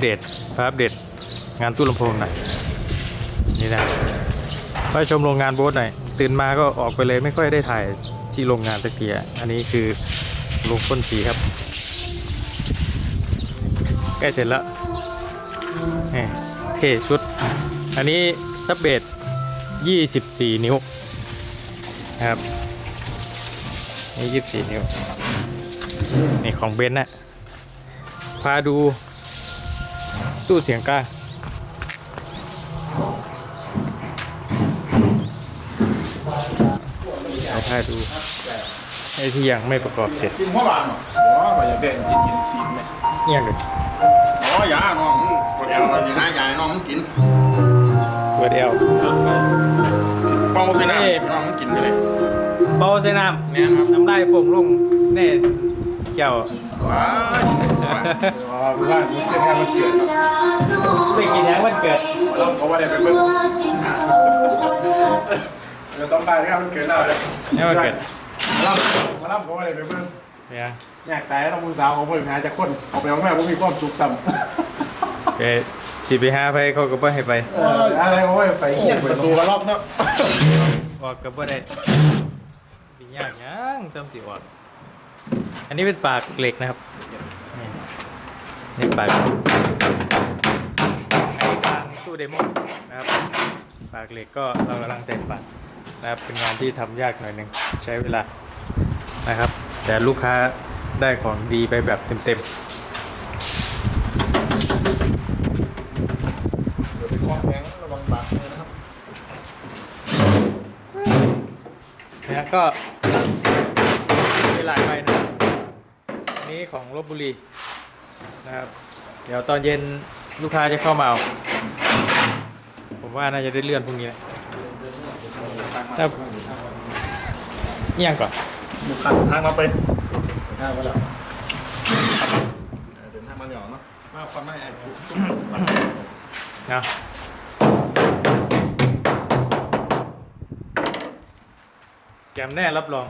เดตพาอัปเดตงานตู้ลำโพงหน่อยนี่นะไปชมโรงงานโบ๊ทหน่อยตื่นมาก็ออกไปเลยไม่ค่อยได้ถ่ายที่โรงงานสักทีอะอันนี้คือโรงพ่นสีครับใกล้เสร็จแล้วนี่เท่ชุด อันนี้ซับเบด24 นิ้วนะครับนี่24 นิ้วนี่ของเบนซ์นะพาดู ตู้เสียงกลางเอาพาดูไอ้ที่ยังไม่ประกอบเสร็จกินพ่อบางเหรออ๋อว่าอยากได้กินกินซีนไหมเงียบเลยอ๋อยาน้องปวดเอวเราสิหายาให้น้องมันกินเปิดเอลเป่าใส่น้ำน้องมันกินไปเลยเบาใส่น้แม่นครับำน้ำลายฟงลงแน่ เกี่ยวว้ายอ๋อเพื่อนเพื่อนงานมันเกิดครับไปกินยังวันเกิดเราเขาว่าได้ไปเบิ่งเดี๋ยวสองใบนะครับมันเกิดแล้วเลยนี่วันเกิดมาล่ำมาล่ำเขาว่าได้ไปเบิ่งเนี่ยแยากแต่ต้องมือสาวของผู้หาจะคนออกไปของแม่ผมมีความสุขซ้ำไปสิไปหาไปเขาก็บ่ให้ไปอะไรเขาว่ไปเงียบประตูมารอบเนาะออกก็บ่ได้ปียากยังจำสิออก อันนี้เป็นปากเหล็กนะครับนี่ปากอันนี้กลางตู้เดโมนะครับ ปากเหล็กก็เรากำลังใส่ปากนะครับเป็นงานที่ทำยากหน่อยหนึ่งใช้เวลานะครับ แต่ลูกค้าได้ของดีไปแบบเต็มเดี๋ยวไปคล้องแขงระวังบาดเลยนะครับๆนะก็มีหลายใบนะ นนี้ของลบบุรีนะครับ เดี๋ยวตอนเย็นลูกค้าจะเข้ามาเอาผมว่าน่าจะได้เลื่อนพรุ่งนี้แหละแต่อิหยังก่อนหมุขันทางมาไปทางมาแล้วเดินทางมาเหนียวเนาะมาความไม่ไอ้ปุ๊บนะแกมแน่รับรอง